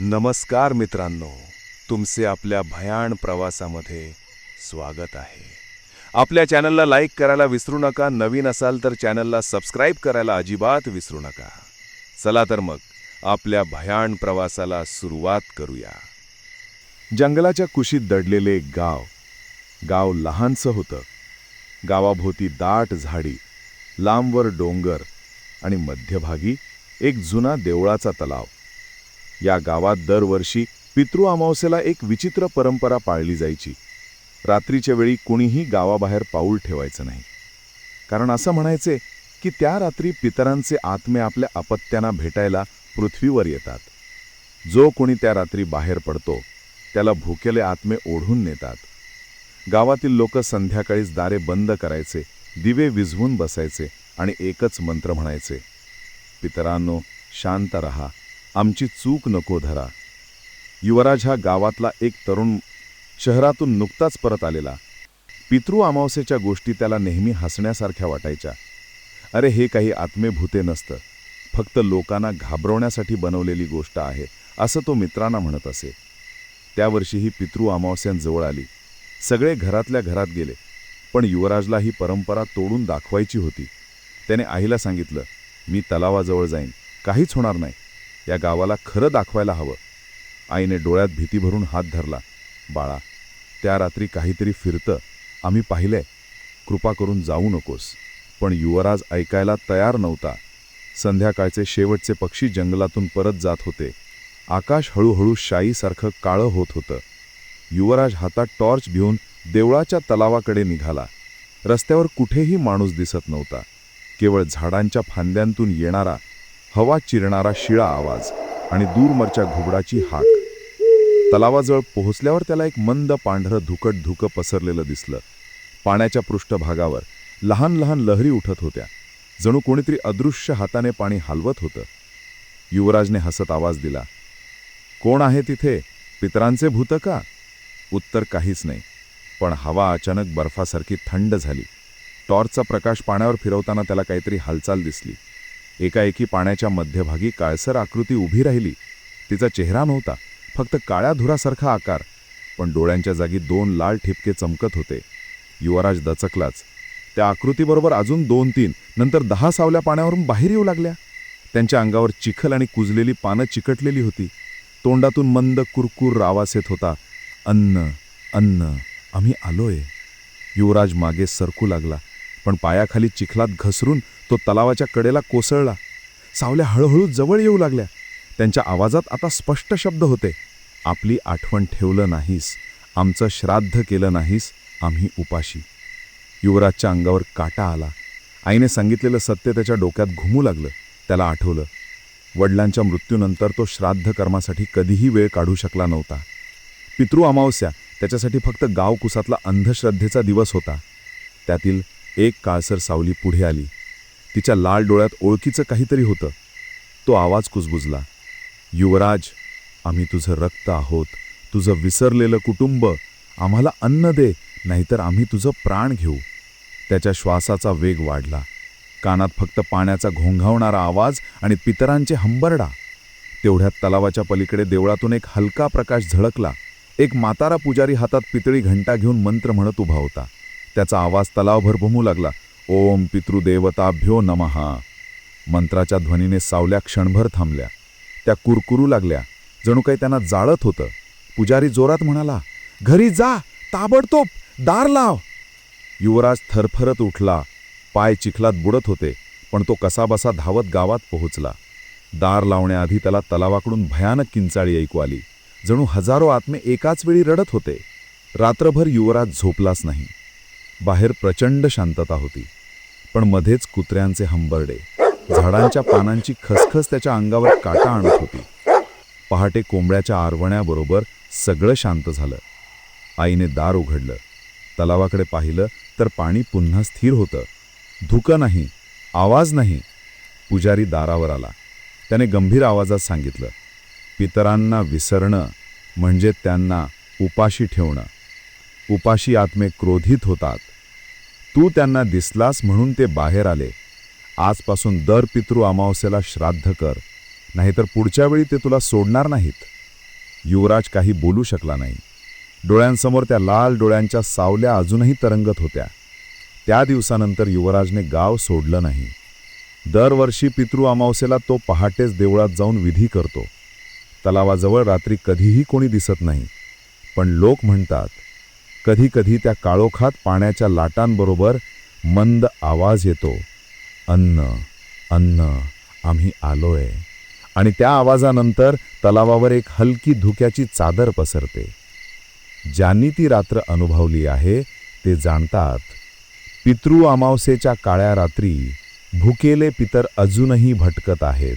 नमस्कार मित्रांनो तुमचे आपल्या भयाण प्रवासामध्ये स्वागत आहे. आपल्या चॅनलला लाईक करायला विसरू नका नवीन असाल तर चॅनलला सबस्क्राईब करायला अजिबात विसरू नका. चला तर मग आपल्या भयाण प्रवासाला सुरुवात करूया. जंगलाच्या कुशीत दडलेले एक गाव गाव लहानसं होतं. गावाभोवती दाट झाडी लांबवर डोंगर आणि मध्यभागी एक जुना देवळाचा तलाव. या गावात दरवर्षी पितृ अमावस्येला एक विचित्र परंपरा पाळली जायची. रात्रीच्या वेळी कुणीही गावाबाहेर पाऊल ठेवायचं नाही. कारण असं म्हणायचे की त्या रात्री पितरांचे आत्मे आपल्या अपत्यांना भेटायला पृथ्वीवर येतात. जो कोणी त्या रात्री बाहेर पडतो त्याला भुकेले आत्मे ओढून नेतात. गावातील लोक संध्याकाळीच दारे बंद करायचे दिवे विझवून बसायचे आणि एकच मंत्र म्हणायचे पितरांनो शांत रहा. आमची चूक नको धरा. युवराज हा गावातला एक तरुण शहरातून नुकताच परत आलेला. पितृ अमावस्येच्या गोष्टी त्याला नेहमी हसण्यासारख्या वाटायच्या. अरे हे काही आत्मेभूते नसतं. फक्त लोकांना घाबरवण्यासाठी बनवलेली गोष्ट आहे असं तो मित्रांना म्हणत असे. त्यावर्षी ही पितृ अमावस्यांजवळ आली. सगळे घरातल्या घरात गेले पण युवराजला ही परंपरा तोडून दाखवायची होती. त्याने आईला सांगितलं मी तलावाजवळ जाईन. काहीच होणार नाही. या गावाला खरं दाखवायला हवं. आईने डोळ्यात भीती भरून हात धरला. बाळा त्या रात्री काहीतरी फिरतं. आम्ही पाहिलंय. कृपा करून जाऊ नकोस. पण युवराज ऐकायला तयार नव्हता. संध्याकाळचे शेवटचे पक्षी जंगलातून परत जात होते. आकाश हळूहळू शाईसारखं काळं होत होतं. युवराज हातात टॉर्च घेऊन देवळाच्या तलावाकडे निघाला. रस्त्यावर कुठेही माणूस दिसत नव्हता. केवळ झाडांच्या फांद्यांतून येणारा हवा चिरणारा शिळा आवाज आणि दूरमरच्या घुबडाची हाक. तलावाजवळ पोहोचल्यावर त्याला एक मंद पांढरं धुकट धुकं पसरलेलं दिसलं. पाण्याच्या पृष्ठभागावर लहान लहान लहरी उठत होत्या. जणू कोणीतरी अदृश्य हाताने पाणी हलवत होतं. युवराजने हसत आवाज दिला कोण आहे तिथे? पितरांचे भूत का? उत्तर काहीच नाही पण हवा अचानक बर्फासारखी थंड झाली. टॉर्चचा प्रकाश पाण्यावर फिरवताना त्याला काहीतरी हालचाल दिसली. एकाएकी पाण्याच्या मध्यभागी काळसर आकृती उभी राहिली. तिचा चेहरा नव्हता फक्त काळ्या धुरासारखा आकार. पण डोळ्यांच्या जागी दोन लाल ठिपके चमकत होते. युवराज दचकलाच. त्या आकृतीबरोबर अजून दोन तीन नंतर दहा सावल्या पाण्यावरून बाहेर येऊ लागल्या. त्यांच्या अंगावर चिखल आणि कुजलेली पानं चिकटलेली होती. तोंडातून मंद कुरकुर आवाज येत होता अन्न अन्न आम्ही आलोय. युवराज मागे सरकू लागला. पण पायाखाली चिखलात घसरून तो तलावाच्या कडेला कोसळला. सावल्या हळूहळू जवळ येऊ लागल्या. त्यांच्या आवाजात आता स्पष्ट शब्द होते. आपली आठवण ठेवलं नाहीस. आमचं श्राद्ध केलं नाहीस. आम्ही उपाशी. युवराजच्या अंगावर काटा आला. आईने सांगितलेलं सत्य त्याच्या डोक्यात घुमू लागलं. त्याला आठवलं. वडिलांच्या मृत्यूनंतर तो श्राद्ध कर्मासाठी कधीही वेळ काढू शकला नव्हता. पितृ अमावस्या त्याच्यासाठी फक्त गावकुसातला अंधश्रद्धेचा दिवस होता. त्यातील एक काळसर सावली पुढे आली. तिच्या लाल डोळ्यात ओळखीचं काहीतरी होतं. तो आवाज कुजबुजला. युवराज आम्ही तुझं रक्त आहोत. तुझं विसरलेलं कुटुंब आम्हाला अन्न दे नाहीतर आम्ही तुझं प्राण घेऊ. त्याच्या श्वासाचा वेग वाढला. कानात फक्त पाण्याचा घोंघावणारा आवाज आणि पितरांचे हंबरडा. तेवढ्यात तलावाच्या पलीकडे देवळातून एक हलका प्रकाश झळकला. एक मातारा पुजारी हातात पितळी घंटा घेऊन मंत्र म्हणत उभा होता. त्याचा आवाज तलावभर घुमू लागला. ओम पितृदेवताभ्यो नमहा मंत्राच्या ध्वनीने सावल्या क्षणभर थांबल्या. त्या कुरकुरू लागल्या. जणू काही त्यांना जाळत होतं. पुजारी जोरात म्हणाला घरी जा ताबडतोब दार लाव. युवराज थरफरत उठला. पाय चिखलात बुडत होते पण तो कसाबसा धावत गावात पोहोचला. दार लावण्याआधी त्याला तलावाकडून भयानक किंचाळी ऐकू आली. जणू हजारो आत्मे एकाच वेळी रडत होते. रात्रभर युवराज झोपलाच नाही. बाहेर प्रचंड शांतता होती. पण मध्येच कुत्र्यांचे हंबरडे झाडांच्या पानांची खसखस त्याच्या अंगावर काटा आणत होती. पहाटे कोंबड्याच्या आरवण्याबरोबर सगळं शांत झालं. आईने दार उघडलं. तलावाकडे पाहिलं तर पाणी पुन्हा स्थिर होतं. धुकं नाही आवाज नाही. पुजारी दारावर आला. त्याने गंभीर आवाजात सांगितलं पितरांना विसरणं म्हणजे त्यांना उपाशी ठेवणं. उपाशी आत्मे क्रोधित होतात. तू त्यांना दिसलास म्हणून ते बाहेर आले. आजपासून दर पितृ अमावस्येला श्राद्ध कर नाहीतर पुढच्या वेळी ते तुला सोडणार नाहीत. युवराज काही बोलू शकला नाही. डोळ्यांसमोर त्या लाल डोळ्यांच्या सावल्या अजूनही तरंगत होत्या. त्या दिवसानंतर युवराजने गाव सोडलं नाही. दरवर्षी पितृ अमावस्येला तो पहाटेच देवळात जाऊन विधी करतो. तलावाजवळ रात्री कधीही कोणी दिसत नाही. पण लोक म्हणतात कधीकधी त्या काळोखात पाण्याच्या लाटांबरोबर मंद आवाज येतो. अन्न अन्न आम्ही आलोय. आणि त्या आवाजानंतर तलावावर एक हलकी धुक्याची चादर पसरते. ज्यांनी ती रात्र अनुभवली आहे ते जाणतात पितृ अमावसेच्या काळ्या रात्री भुकेले पितर अजूनही भटकत आहेत.